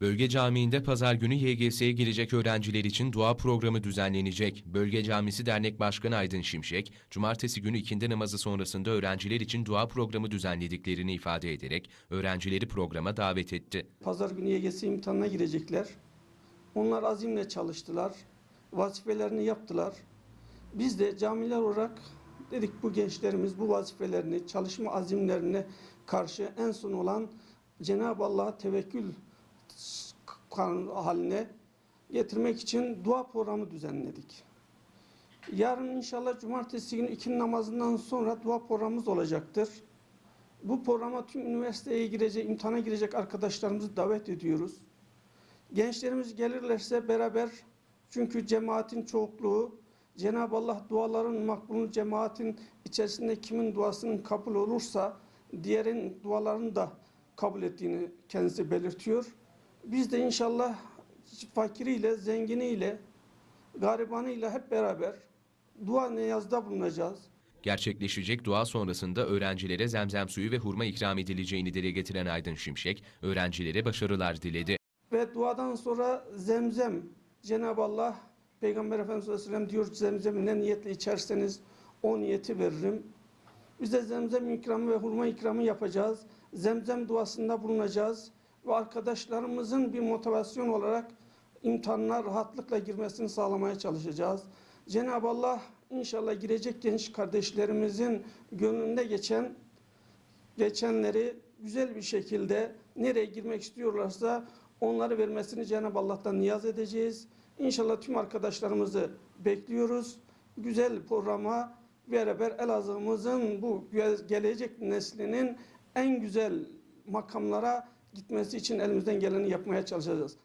Bölge Camii'nde pazar günü YGS'ye girecek öğrenciler için dua programı düzenlenecek. Bölge Camisi Dernek Başkanı Aydın Şimşek, cumartesi günü ikindi namazı sonrasında öğrenciler için dua programı düzenlediklerini ifade ederek öğrencileri programa davet etti. Pazar günü YGS imtihanına girecekler. Onlar azimle çalıştılar. Vazifelerini yaptılar. Biz de camiler olarak dedik bu gençlerimiz bu vazifelerini, çalışma azimlerine karşı en son olan Cenab-ı Allah'a tevekkül haline getirmek için dua programı düzenledik. Yarın inşallah cumartesi günü ikindi namazından sonra dua programımız olacaktır. Bu programa tüm üniversiteye girecek, imtihana girecek arkadaşlarımızı davet ediyoruz. Gençlerimiz gelirlerse beraber çünkü cemaatin çokluğu, Cenab-ı Allah duaların makbulunu cemaatin içerisinde kimin duasının kabul olursa diğerin dualarını da kabul ettiğini kendisi belirtiyor. Biz de inşallah fakiriyle, zenginiyle, garibanıyla hep beraber dua niyazda bulunacağız. Gerçekleşecek dua sonrasında öğrencilere zemzem suyu ve hurma ikram edileceğini dile getiren Aydın Şimşek, öğrencilere başarılar diledi. Ve duadan sonra zemzem Cenab-ı Allah Peygamber Efendimiz sallallahu aleyhi ve sellem diyor zemzemi ne niyetle içerseniz o niyeti veririm. Biz de zemzem ikramı ve hurma ikramı yapacağız. Zemzem duasında bulunacağız. Ve arkadaşlarımızın bir motivasyon olarak imtihanına rahatlıkla girmesini sağlamaya çalışacağız. Cenab-ı Allah inşallah girecek genç kardeşlerimizin gönlünde geçen geçenleri güzel bir şekilde nereye girmek istiyorlarsa onları vermesini Cenab-ı Allah'tan niyaz edeceğiz. İnşallah tüm arkadaşlarımızı bekliyoruz. Güzel programa beraber Elazığ'ımızın bu gelecek neslinin en güzel makamlara gitmesi için elimizden geleni yapmaya çalışacağız.